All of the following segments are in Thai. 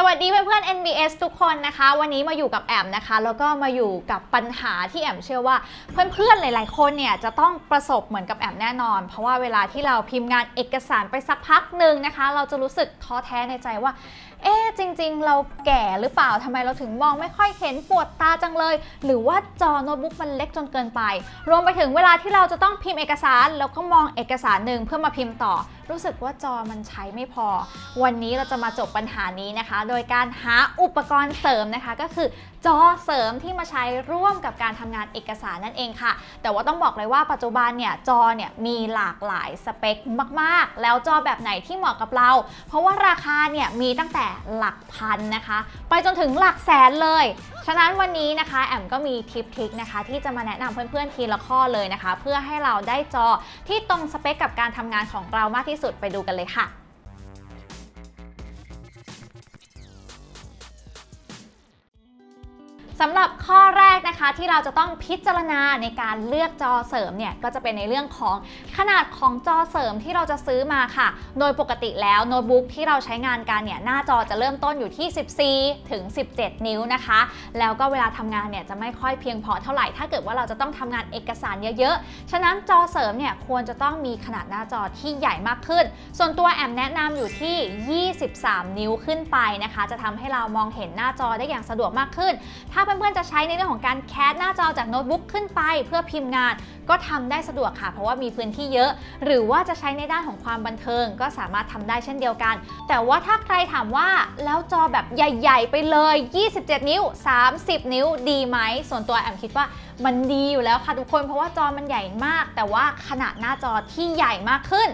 สวัสดีเพื่อนๆ NBS ทุกคนนะคะ วันนี้มาอยู่กับแอมนะคะ แล้วก็มาอยู่กับปัญหาที่แอมเชื่อว่า เพื่อนๆหลาย ๆ คนเนี่ยจะต้องประสบเหมือนกับแอมแน่นอน เพราะว่าเวลาที่เราพิมพ์งานเอกสารไปสักพักหนึ่งนะคะ เราจะรู้สึกท้อแท้ในใจว่า เอ๊จริง ๆ เราแก่หรือเปล่าทำไมเราถึงมองไม่ค่อยเห็นปวดตาจังเลย หรือว่าจอโน้ตบุ๊กมันเล็กจนเกินไป รวมไปถึงเวลาที่เราจะต้องพิมพ์เอกสารแล้วก็มองเอกสารหนึ่งเพื่อมาพิมพ์ต่อ รู้สึกว่าจอมันใช้ไม่พอ วันนี้เราจะมาจบปัญหานี้นะคะ โดยการหาอุปกรณ์เสริมนะคะ ก็คือจอเสริมที่มาใช้ร่วมกับการทำงานเอกสารนั่นเองค่ะ แต่ว่าต้องบอกเลยว่าปัจจุบันเนี่ยจอเนี่ยมีหลากหลายสเปคมาก ๆ แล้วจอแบบไหนที่เหมาะกับเรา เพราะว่าราคาเนี่ยมีตั้งแต่หลักพันนะคะ ไปจนถึงหลักแสนเลย ฉะนั้นวันนี้นะคะ แอมก็มีทิปทิคนะคะ ที่จะมาแนะนำเพื่อนๆทีละข้อเลยนะคะ เพื่อให้เราได้จอที่ตรงสเปคกับการทำงานของเรามากที่สุดไปดูกันเลยค่ะ สำหรับข้อแรกนะคะที่เราจะต้องพิจารณาในการเลือกจอเสริมเนี่ยก็จะเป็นในเรื่องของขนาดของจอเสริมที่เราจะซื้อมาค่ะ โดยปกติแล้วโน้ตบุ๊กที่เราใช้งานกันเนี่ยหน้าจอจะเริ่มต้นอยู่ที่ 14 ถึง 17 นิ้วนะคะ แล้วก็เวลาทำงานเนี่ยจะไม่ค่อยเพียงพอเท่าไหร่ ถ้าเกิดว่าเราจะต้องทำงานเอกสารเยอะๆ ฉะนั้นจอเสริมเนี่ยควรจะต้องมีขนาดหน้าจอที่ใหญ่มากขึ้น ส่วนตัวแอมแนะนำอยู่ที่ 23 นิ้วขึ้นไปนะคะ จะทำให้เรามองเห็นหน้าจอได้อย่างสะดวกมากขึ้น ถ้าเพื่อนๆจะใช้ในเรื่องของการแคสหน้าจอจากโน้ตบุ๊กขึ้นไป เพื่อพิมพ์งานก็ทำได้สะดวกค่ะ เพราะว่ามีพื้นที่เยอะ หรือว่าจะใช้ในด้านของความบันเทิง ก็สามารถทำได้เช่นเดียวกัน แต่ว่าถ้าใครถามว่าแล้วจอแบบใหญ่ ๆ ไปเลย 27 นิ้ว 30 นิ้วดีไหม ส่วนตัวแอมคิดว่ามันดีอยู่แล้วค่ะทุกคนเพราะว่าจอมันใหญ่มาก แต่ว่าขนาดหน้าจอที่ใหญ่มากขึ้น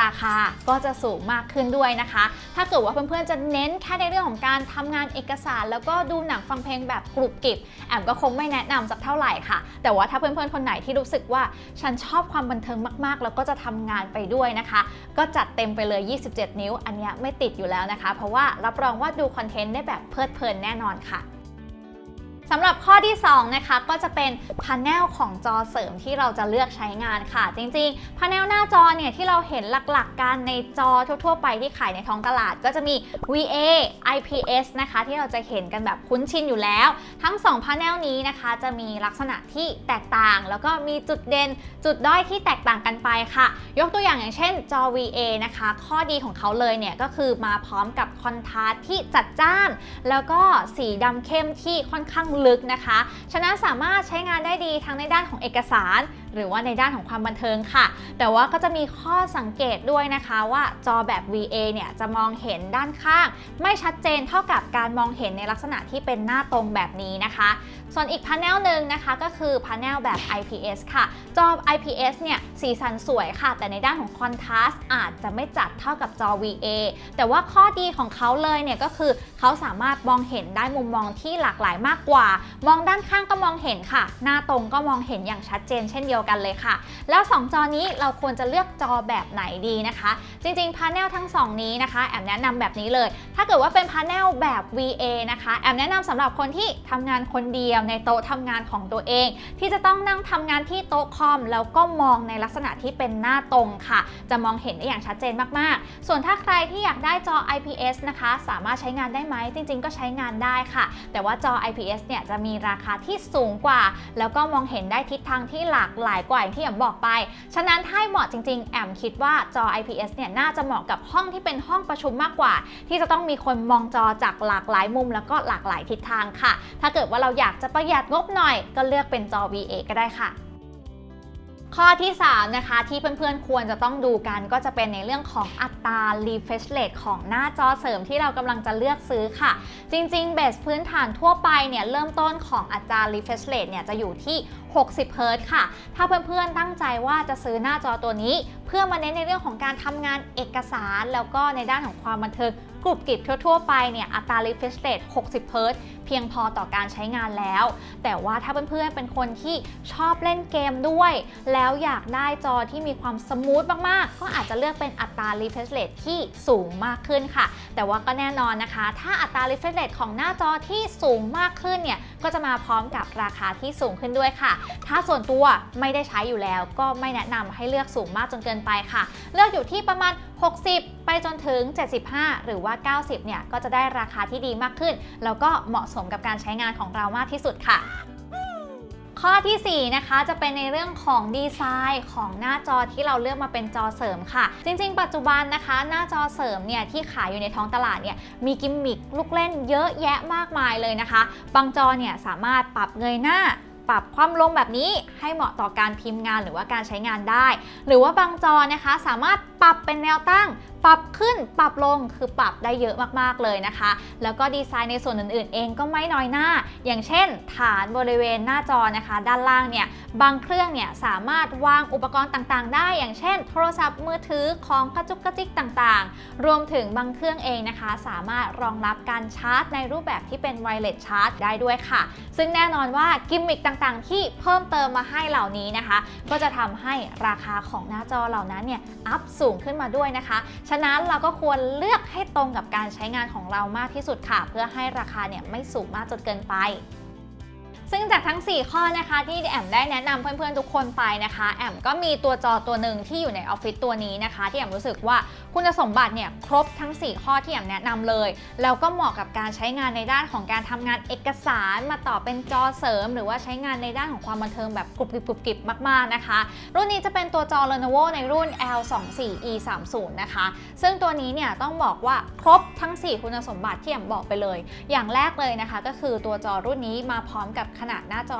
ราคาก็จะสูงมากขึ้นด้วยนะคะ ถ้าเกิดว่าเพื่อนๆจะเน้นแค่ในเรื่องของการทำงานเอกสาร แล้วก็ดูหนังฟังเพลงแบบกรุบกริบแอมก็คงไม่แนะนำสักเท่าไหร่ค่ะ แต่ว่าถ้าเพื่อนๆคนไหนที่รู้สึกว่าฉันชอบความบันเทิงมากๆ แล้วก็จะทำงานไปด้วยนะคะ ก็จัดเต็มไปเลย 27 นิ้ว อันนี้ไม่ติดอยู่แล้วนะคะ เพราะว่ารับรองว่าดูคอนเทนต์ได้แบบเพลิดเพลินแน่นอนค่ะ สำหรับข้อที่ 2 นะคะ ก็จะเป็นพา n เนลของจอเสริมที่เราจะเลือกใช้งานค่ะ จริงๆพา n เนลหน้าจอเนี่ยที่เราเห็นหลักๆ กันในจอทั่วๆ ไปที่ขายในท้องตลาด ก็จะมี VA IPS นะคะ ที่เราจะเห็นกันแบบคุ้นชินอยู่แล้ว ทั้ง2พา n เนลนี้นะคะจะมีลักษณะที่แตกต่าง แล้วก็มีจุดเด่นจุดด้อยที่แตกต่างกันไปค่ะ ยกตัวอย่างอย่างเช่นจอ VA นะคะ ข้อดีของเขาเลยเนี่ยก็คือมาพร้อมกับคอนทราสต์ที่จัดจ้าน แล้วก็สีดำเข้มที่ค่อนข้างลึกนะคะ ฉะนั้นสามารถใช้งานได้ดีทั้งในด้านของเอกสาร หรือว่าในด้านของความบันเทิงค่ะ แต่ว่าก็จะมีข้อสังเกตด้วยนะคะว่าจอแบบ VA เนี่ยจะมองเห็นด้านข้าง ไม่ชัดเจนเท่ากับการมองเห็นในลักษณะที่เป็นหน้าตรงแบบนี้นะคะ ส่วนอีกพา n เนลหนึ่งนะคะก็คือพา n เนลแบบ IPS ค่ะ จอ IPS เนี่ยสีสันสวยค่ะ แต่ในด้านของคอนทราสต์อาจจะไม่จัดเท่ากับจอ VA แต่ว่าข้อดีของเขาเลยเนี่ยก็คือเขาสามารถมองเห็นได้มุมมองที่หลากหลายมากกว่า มองด้านข้างก็มองเห็นค่ะ หน้าตรงก็มองเห็นอย่างชัดเจนเช่นเดียวกันเลยค่ะ แล้ว 2 จอนี้เราควรจะเลือกจอแบบไหนดีนะคะ จริงๆพา n เนลทั้ง 2 นี้นะคะ แอมแนะนำแบบนี้เลย ถ้าเกิดว่าเป็นพา n เนลแบบ VA นะคะ แอมแนะนำสำหรับคนที่ทำงานคนเดียวในโต๊ะทำงานของตัวเอง ที่จะต้องนั่งทำงานที่โต๊ะคอม แล้วก็มองในลักษณะที่เป็นหน้าตรงค่ะ จะมองเห็นได้อย่างชัดเจนมากๆ ส่วนถ้าใครที่อยากได้จอ IPS นะคะ สามารถใช้งานได้ไหมจริง ๆ ก็ใช้งานได้ค่ะ แต่ว่าจอ IPS เนี่ยจะมีราคาที่สูงกว่า แล้วก็มองเห็นได้ทิศทางที่หลากหลายกว่าอย่างที่แอมบอกไป ฉะนั้นถ้าเหมาะจริงๆ แอมคิดว่าจอ IPS เนี่ยน่าจะเหมาะกับห้องที่เป็นห้องประชุมมากกว่า ที่จะต้องมีคนมองจอจากหลากหลายมุม แล้วก็หลากหลายทิศทางค่ะ ถ้าเกิดว่าเราอยากจะประหยัดงบหน่อย ก็เลือกเป็นจอ VA ก็ได้ค่ะข้อที่ 3 นะคะ ที่เพื่อนๆ ควรจะต้องดูกันก็จะเป็นในเรื่องของอัตรา refresh rate ของหน้าจอเสริมที่เรากำลังจะเลือกซื้อค่ะ จริงๆ เบสพื้นฐานทั่วไปเนี่ย เริ่มต้นของอัตรา refresh rate เนี่ยจะอยู่ที่ 60 Hz ค่ะ ถ้าเพื่อนๆ ตั้งใจว่าจะซื้อหน้าจอตัวนี้ เพื่อมาเน้นในเรื่องของการทำงานเอกสาร แล้วก็ในด้านของความบันเทิงกรุบกริบทั่วๆ ไปเนี่ยอัตรา refresh rate 60 Hz เพียงพอต่อการใช้งานแล้ว แต่ว่าถ้าเพื่อนๆ เป็นคนที่ชอบเล่นเกมด้วย แล้วอยากได้จอที่มีความสมูทมากๆ ก็อาจจะเลือกเป็นอัตรา refresh rate ที่สูงมากขึ้นค่ะ แต่ว่าก็แน่นอนนะคะ ถ้าอัตรา refresh rate ของหน้าจอที่สูงมากขึ้นเนี่ย ก็จะมาพร้อมกับราคาที่สูงขึ้นด้วยค่ะ ถ้าส่วนตัวไม่ได้ใช้อยู่แล้ว ก็ไม่แนะนำให้เลือกสูงมากจนเกินไปค่ะ เลือกอยู่ที่ประมาณ 60 ไปจนถึง 75 หรือว่า 90 เนี่ยก็จะได้ราคาที่ดีมากขึ้น แล้วก็เหมาะสมกับการใช้งานของเรามากที่สุดค่ะ ข้อทีสี่ 4 นะคะจะเป็นในเรื่องของดีไซน์ของหน้าจอที่เราเลือกมาเป็นจอเสริมค่ะ จริง ๆ ปัจจุบันนะคะ หน้าจอเสริมเนี่ยที่ขายอยู่ในท้องตลาดเนี่ยมีกิมมิคลูกเล่นเยอะแยะมากมายเลยนะคะ บางจอเนี่ยสามารถปรับเงยหน้าปรับความลงแบบนี้ให้เหมาะต่อการพิมพ์งานหรือว่าการใช้งานได้ หรือว่าบางจอนะคะสามารถ ปรับเป็นแนวตั้ง ปรับขึ้นปรับลงคือปรับได้เยอะมากๆเลยนะคะ แล้วก็ดีไซน์ในส่วนอื่นๆ เองก็ไม่น้อยหน้า อย่างเช่น ฐานบริเวณหน้าจอนะคะ ด้านล่างเนี่ยบางเครื่องเนี่ยสามารถวางอุปกรณ์ต่างๆ ได้ อย่างเช่น โทรศัพท์มือถือของกระจุกกระจิกต่างๆ รวมถึงบางเครื่องเองนะคะ สามารถรองรับการชาร์จ ในรูปแบบที่เป็นไวเลสชาร์จได้ด้วยค่ะ ซึ่งแน่นอนว่ากิมมิคต่างๆ ที่เพิ่มเติมมาให้เหล่านี้นะคะ ก็จะทำให้ราคาของหน้าจอเหล่านั้นเนี่ยอัพสูงขึ้นมาด้วยนะคะ ฉะนั้นเราก็ควรเลือกให้ตรงกับการใช้งานของเรามากที่สุดค่ะ เพื่อให้ราคาเนี่ยไม่สูงมากจนเกินไป ซึ่งจากทั้ง 4 ข้อนะคะที่แอมได้แนะนำเพื่อนๆทุกคนไปนะคะ แอมก็มีตัวจอตัวหนึ่งที่อยู่ในออฟฟิศตัวนี้นะคะ ที่แอมรู้สึกว่าคุณสมบัติเนี่ยครบทั้ง 4 ข้อที่แอมแนะนำเลย แล้วก็เหมาะกับการใช้งานในด้านของการทำงานเอกสารมาต่อเป็นจอเสริม หรือว่าใช้งานในด้านของความบันเทิงแบบกรุบกริบกรุบกริบมากๆนะคะ รุ่นนี้จะเป็นตัวจอ Lenovo ในรุ่น L24E30 นะคะ ซึ่งตัวนี้เนี่ยต้องบอกว่าครบทั้ง 4 คุณสมบัติที่แอมบอกไปเลย อย่างแรกเลยนะคะ ก็คือตัวจอรุ่นนี้มาพร้อมกับขนาดหน้าจอ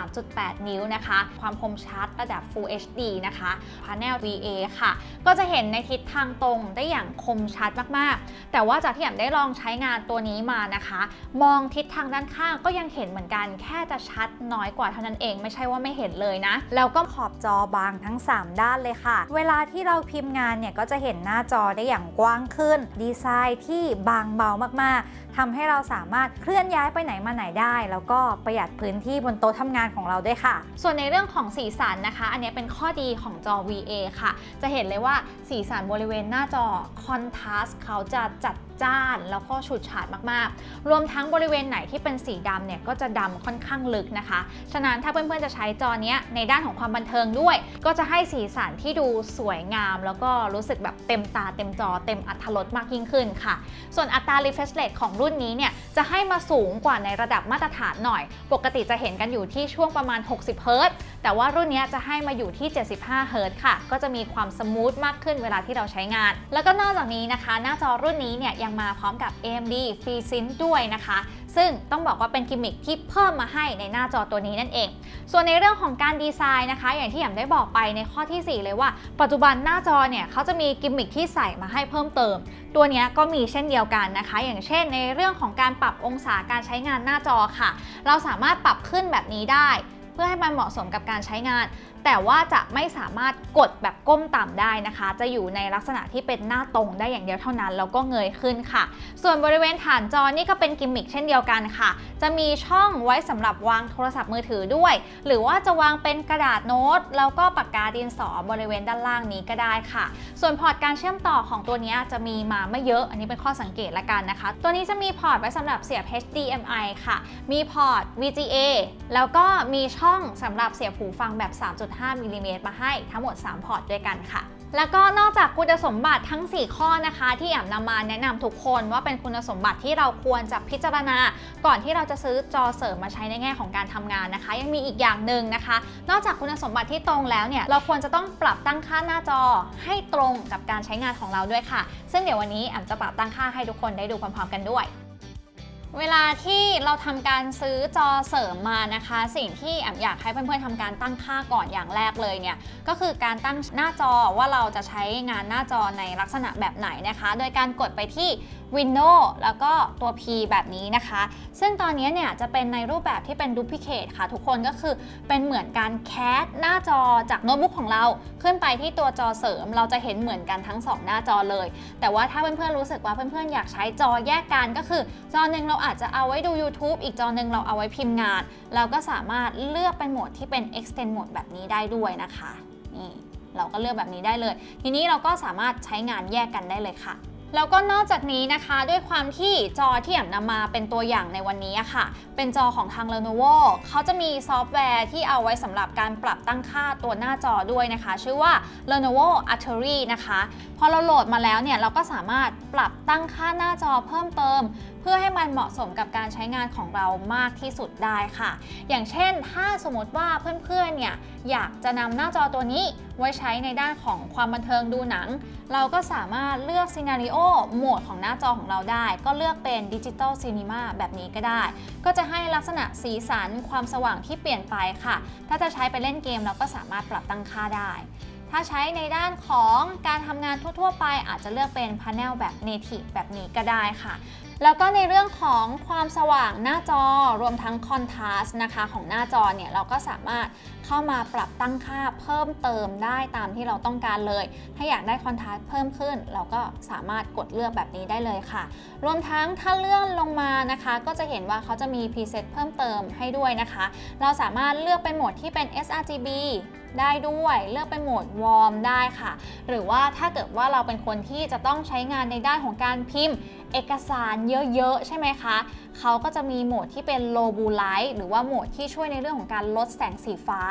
23.8 นิ้วนะคะ ความคมชัดระดับ Full HD นะคะ Panel VA ค่ะ ก็จะเห็นในทิศทางตรงได้อย่างคมชัดมากๆ แต่ว่าจากที่แอมได้ลองใช้งานตัวนี้มานะคะ มองทิศทางด้านข้างก็ยังเห็นเหมือนกัน แค่จะชัดน้อยกว่าเท่านั้นเอง ไม่ใช่ว่าไม่เห็นเลยนะ แล้วก็ขอบจอบางทั้ง 3 ด้านเลยค่ะ เวลาที่เราพิมพ์งานเนี่ยก็จะเห็นหน้าจอได้อย่างกว้างขึ้น ดีไซน์ที่บางเบามากๆทำให้เราสามารถเคลื่อนย้ายไปไหนมาไหนได้ แล้วก็ประหยัดพื้นที่บนโต๊ะทำงานของเราด้วยค่ะ ส่วนในเรื่องของสีสันนะคะ อันนี้เป็นข้อดีของจอ VA ค่ะ จะเห็นเลยว่าสีสันบริเวณหน้าจอคอนทราสต์เขาจะจัด จ้านแล้วก็ฉูดฉาดมากๆ รวมทั้งบริเวณไหนที่เป็นสีดำเนี่ยก็จะดำค่อนข้างลึกนะคะ ฉะนั้นถ้าเพื่อนๆจะใช้จอเนี้ยในด้านของความบันเทิงด้วย ก็จะให้สีสันที่ดูสวยงาม แล้วก็รู้สึกแบบเต็มตาเต็มจอเต็มอัตรสมากยิ่งขึ้นค่ะ ส่วนอัตรา refresh rate ของรุ่นนี้เนี่ยจะให้มาสูงกว่าในระดับมาตรฐานหน่อย ปกติจะเห็นกันอยู่ที่ช่วงประมาณ 60 เฮิรตซ์แต่ว่ารุ่นนี้จะให้มาอยู่ที่ 75 เฮิรตซ์ค่ะ ก็จะมีความสมูทมากขึ้นเวลาที่เราใช้งาน แล้วก็นอกจากนี้นะคะ หน้าจอรุ่นนี้เนี่ยยังมาพร้อมกับ AMD FreeSync ด้วยนะคะ ซึ่งต้องบอกว่าเป็นกิมมิคที่เพิ่มมาให้ในหน้าจอตัวนี้นั่นเอง ส่วนในเรื่องของการดีไซน์นะคะ อย่างที่แอมได้บอกไปในข้อทีสี่ 4 เลยว่า ปัจจุบันหน้าจอเนี่ยเขาจะมีกิมมิคที่ใส่มาให้เพิ่มเติม ตัวนี้ก็มีเช่นเดียวกันนะคะ อย่างเช่น ในเรื่องของการปรับองศาการใช้งานหน้าจอค่ะ เราสามารถปรับขึ้นแบบนี้ได้ เพื่อให้มันเหมาะสมกับการใช้งาน แต่ว่าจะไม่สามารถกดแบบก้มต่ำได้นะคะ จะอยู่ในลักษณะที่เป็นหน้าตรงได้อย่างเดียวเท่านั้น แล้วก็เงยขึ้นค่ะ ส่วนบริเวณฐานจอนี่ก็เป็นกิมมิคเช่นเดียวกันค่ะ จะมีช่องไว้สำหรับวางโทรศัพท์มือถือด้วย หรือว่าจะวางเป็นกระดาษโน้ต แล้วก็ปากกาดินสอบริเวณด้านล่างนี้ก็ได้ค่ะ ส่วนพอร์ตการเชื่อมต่อของตัวนี้จะมีมาไม่เยอะ อันนี้เป็นข้อสังเกตละกันนะคะ ตัวนี้จะมีพอร์ตไว้สำหรับเสียบ HDMI ค่ะ มีพอร์ต VGA แล้วก็มีช่องสำหรับเสียบหูฟังแบบ 3.5มิลลิเมตรมาให้ทั้งหมด 3 พอร์ตด้วยกันค่ะ แล้วก็นอกจากคุณสมบัติทั้ง 4 ข้อนะคะ ที่แอมนำมาแนะนำทุกคนว่าเป็นคุณสมบัติที่เราควรจะพิจารณา ก่อนที่เราจะซื้อจอเสริมมาใช้ในแง่ของการทำงานนะคะ ยังมีอีกอย่างหนึ่งนะคะ นอกจากคุณสมบัติที่ตรงแล้วเนี่ยเราควรจะต้องปรับตั้งค่าหน้าจอให้ตรงกับการใช้งานของเราด้วยค่ะ ซึ่งเดี๋ยววันนี้แอมจะปรับตั้งค่าให้ทุกคนได้ดูพร้อมๆกันด้วย เวลาที่เราทำการซื้อจอเสริมมานะคะ สิ่งที่แอมอยากให้เพื่อนๆทำการตั้งค่าก่อนอย่างแรกเลยเนี่ยก็คือการตั้งหน้าจอว่าเราจะใช้งานหน้าจอในลักษณะแบบไหนนะคะ โดยการกดไปที่ Windows แล้วก็ตัว P แบบนี้นะคะ ซึ่งตอนนี้เนี่ยจะเป็นในรูปแบบที่เป็นดูพิเคทค่ะ ทุกคนก็คือเป็นเหมือนการแคสหน้าจอจากโน้ตบุ๊กของเราขึ้นไปที่ตัวจอเสริม เราจะเห็นเหมือนกันทั้ง 2 หน้าจอเลย แต่ว่าถ้าเพื่อนๆรู้สึกว่าเพื่อนๆอยากใช้จอแยกกันก็คือจอหนึ่งเราอาจจะเอาไว้ดู YouTube อีกจอหนึ่งเราเอาไว้พิมพ์งาน เราก็สามารถเลือกเป็นโหมดที่เป็น extend mode แบบนี้ได้ด้วยนะคะ นี่เราก็เลือกแบบนี้ได้เลย ทีนี้เราก็สามารถใช้งานแยกกันได้เลยค่ะ แล้วก็นอกจากนี้นะคะด้วยความที่จอที่แอมนำมาเป็นตัวอย่างในวันนี้ค่ะ เป็นจอของทาง Lenovo เขาจะมีซอฟต์แวร์ที่เอาไว้สำหรับการปรับตั้งค่าตัวหน้าจอด้วยนะคะ ชื่อว่า Lenovo Artery นะคะ พอเราโหลดมาแล้วเนี่ยเราก็สามารถปรับตั้งค่าหน้าจอเพิ่มเติม เพื่อให้มันเหมาะสมกับการใช้งานของเรามากที่สุดได้ค่ะ อย่างเช่น ถ้าสมมติว่าเพื่อนๆเนี่ยอยากจะนำหน้าจอตัวนี้ ไว้ใช้ในด้านของความบันเทิงดูหนัง เราก็สามารถเลือกซีนารีโอโหมดของหน้าจอของเราได้ ก็เลือกเป็นดิจิตอลซีนีมาแบบนี้ก็ได้ ก็จะให้ลักษณะสีสันความสว่างที่เปลี่ยนไปค่ะ ถ้าจะใช้ไปเล่นเกมเราก็สามารถปรับตั้งค่าได้ถ้าใช้ในด้านของการทำงานทั่ว ๆ ไปอาจจะเลือกเป็นพา n e l แบบ native แบบนี้ก็ได้ค่ะ แล้วก็ในเรื่องของความสว่างหน้าจอรวมทั้งคอนทราสต์นะคะของหน้าจอเนี่ยเราก็สามารถเข้ามาปรับตั้งค่าเพิ่มเติมได้ตามที่เราต้องการเลย ถ้าอยากได้คอนทราสต์เพิ่มขึ้น เราก็สามารถกดเลือกแบบนี้ได้เลยค่ะ รวมทั้งถ้าเลื่อนลงมานะคะ ก็จะเห็นว่าเขาจะมีพรีเซตเพิ่มเติมให้ด้วยนะคะ เราสามารถเลือกเป็นโหมดที่เป็น sRGB ได้ด้วย เลือกเป็นโหมดวอร์มได้ค่ะ หรือว่าถ้าเกิดว่าเราเป็นคนที่จะต้องใช้งานในด้านของการพิมพ์ เอกสารเยอะๆ ใช่ไหมคะ เขาก็จะมีโหมดที่เป็น low blue light หรือว่าโหมดที่ช่วยในเรื่องของการลดแสงสีฟ้า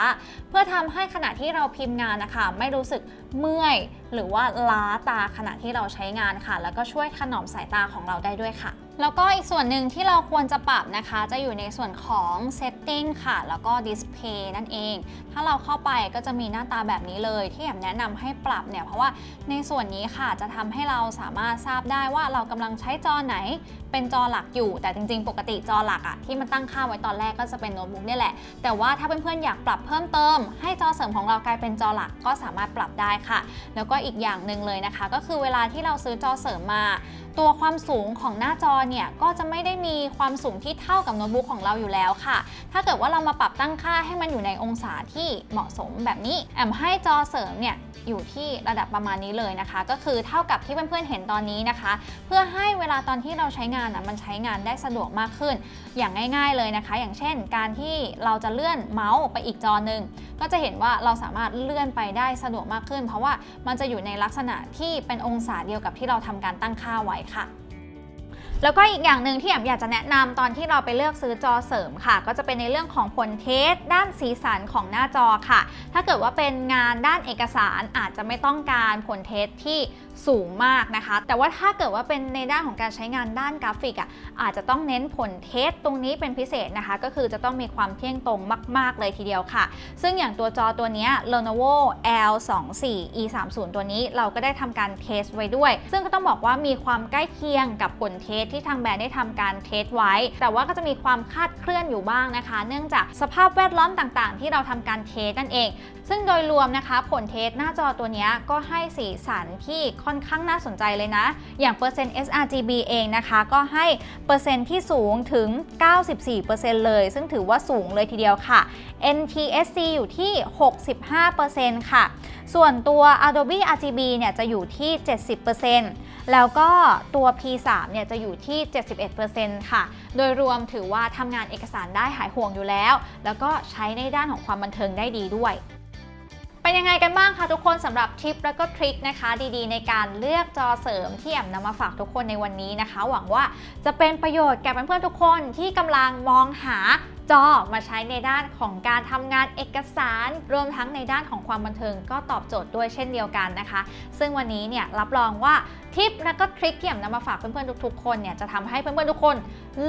เพื่อทำให้ขณะที่เราพิมพ์งานนะคะ ไม่รู้สึกเมื่อย หรือว่าล้าตาขณะที่เราใช้งานค่ะ แล้วก็ช่วยถนอมสายตาของเราได้ด้วยค่ะ แล้วก็อีกส่วนหนึ่งที่เราควรจะปรับนะคะ จะอยู่ในส่วนของ setting ค่ะ แล้วก็ display นั่นเอง ถ้าเราเข้าไปก็จะมีหน้าตาแบบนี้เลย ที่แอมแนะนำให้ปรับเนี่ย เพราะว่าในส่วนนี้ค่ะจะทำให้เราสามารถทราบได้ว่าเรากำลังใช้จอไหนเป็นจอหลักอยู่ แต่จริงๆ ปกติจอหลักอะที่มันตั้งค่าไว้ตอนแรกก็จะเป็นโน้ตบุ๊กนี่แหละ แต่ว่าถ้าเพื่อนๆอยากปรับเพิ่มเติม ให้จอเสริมของเรากลายเป็นจอหลักก็สามารถปรับได้ค่ะ แล้วก็อีกอย่างหนึ่งเลยนะคะ ก็คือเวลาที่เราซื้อจอเสริมมา ตัวความสูงของหน้าจอเนี่ยก็จะไม่ได้มีความสูงที่เท่ากับโน้ตบุ๊กของเราอยู่แล้วค่ะ ถ้าเกิดว่าเรามาปรับตั้งค่าให้มันอยู่ในองศาที่เหมาะสมแบบนี้ แอมให้จอเสริมเนี่ยอยู่ที่ระดับประมาณนี้เลยนะคะ ก็คือเท่ากับที่เพื่อนๆเห็นตอนนี้นะคะ เพื่อให้เวลาตอนที่เราใช้งานอะมันใช้งานได้สะดวกมากขึ้น อย่างง่าย ๆเลยนะคะ อย่างเช่น การที่เราจะเลื่อนเมาส์ไปอีกจอหนึ่งก็จะเห็นว่าเราสามารถเลื่อนไปได้สะดวกมากขึ้น เพราะว่ามันจะอยู่ในลักษณะที่เป็นองศาเดียวกับที่เราทำการตั้งค่าไว้ค่ะ แล้วก็อีกอย่างหนึ่งที่แอมอยากจะแนะนำตอนที่เราไปเลือกซื้อจอเสริมค่ะ ก็จะเป็นในเรื่องของผลเทสด้านสีสันของหน้าจอค่ะ ถ้าเกิดว่าเป็นงานด้านเอกสารอาจจะไม่ต้องการผลเทสที่ สูงมากนะคะ แต่ว่าถ้าเกิดว่าเป็นในด้านของการใช้งานด้านกราฟิกอะอาจจะต้องเน้นผลเทสตรงนี้เป็นพิเศษนะคะ ก็คือจะต้องมีความเที่ยงตรงมาก ๆ เลยทีเดียวค่ะ ซึ่งอย่างตัวจอตัวนี้ Lenovo L24 E30 ตัวนี้เราก็ได้ทำการเทสไว้ด้วย ซึ่งก็ต้องบอกว่ามีความใกล้เคียงกับผลเทสที่ทางแบรนด์ได้ทำการเทสไว้ แต่ว่าก็จะมีความคาดเคลื่อนอยู่บ้างนะคะ เนื่องจากสภาพแวดล้อมต่างๆ ที่เราทำการเทสนั่นเองซึ่งโดยรวมนะคะผลเทสหน้าจอตัวนี้ก็ให้สีสันที่ค่อนข้างน่าสนใจเลยนะ อย่างเปอร์เซ็นต์ sRGB เองนะคะก็ให้เปอร์เซ็นต์ที่สูงถึง 94%เลย ซึ่งถือว่าสูงเลยทีเดียวค่ะ NTSC อยู่ที่ 65%ค่ะ ส่วนตัว Adobe RGB เนี่ยจะอยู่ที่ 70%แล้วก็ตัว P3 เนี่ยจะอยู่ที่ 71%ค่ะ โดยรวมถือว่าทำงานเอกสารได้หายห่วงอยู่แล้ว แล้วก็ใช้ในด้านของความบันเทิงได้ดีด้วย เป็นยังไงกันบ้างคะทุกคนสำหรับทิปแล้วก็ทริคนะคะ ดีๆ ในการเลือกจอเสริมที่แอมนำมาฝากทุกคนในวันนี้นะคะ หวังว่าจะเป็นประโยชน์แก่เพื่อนๆทุกคนที่กำลังมองหาจอมาใช้ในด้านของการทำงานเอกสาร รวมทั้งในด้านของความบันเทิงก็ตอบโจทย์ด้วยเช่นเดียวกันนะคะ ซึ่งวันนี้เนี่ยรับรองว่าทิปและก็ทริคที่แอมนำมาฝากเพื่อนๆทุกๆคนเนี่ยจะทำให้เพื่อนๆทุกคน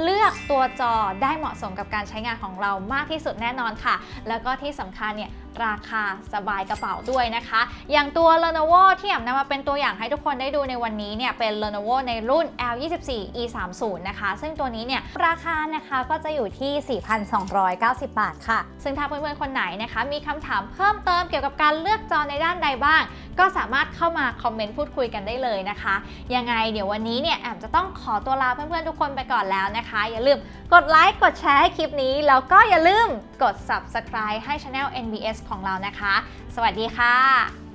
เลือกตัวจอได้เหมาะสมกับการใช้งานของเรามากที่สุดแน่นอนค่ะ แล้วก็ที่สำคัญเนี่ยราคาสบายกระเป๋าด้วยนะคะ อย่างตัว Lenovo ที่แอมนำมาเป็นตัวอย่างให้ทุกคนได้ดูในวันนี้เนี่ยเป็น Lenovo ในรุ่น L24 E30 นะคะ ซึ่งตัวนี้เนี่ยราคานะคะก็จะอยู่ที่ 4,290 บาทค่ะ ซึ่งถ้าเพื่อนๆ คนไหนนะคะ มีคำถามเพิ่มเติมเกี่ยวกับการเลือกจอในด้านใดบ้าง ก็สามารถเข้ามาคอมเมนต์พูดคุยกันได้เลยนะคะ ยังไงเดี๋ยววันนี้เนี่ยแอมจะต้องขอตัวลาเพื่อนๆทุกคนไปก่อนแล้วนะคะ อย่าลืมกดไลค์กดแชร์ให้คลิปนี้ แล้วก็อย่าลืมกด subscribe ให้ Channel NBS ของเรานะคะ สวัสดีค่ะ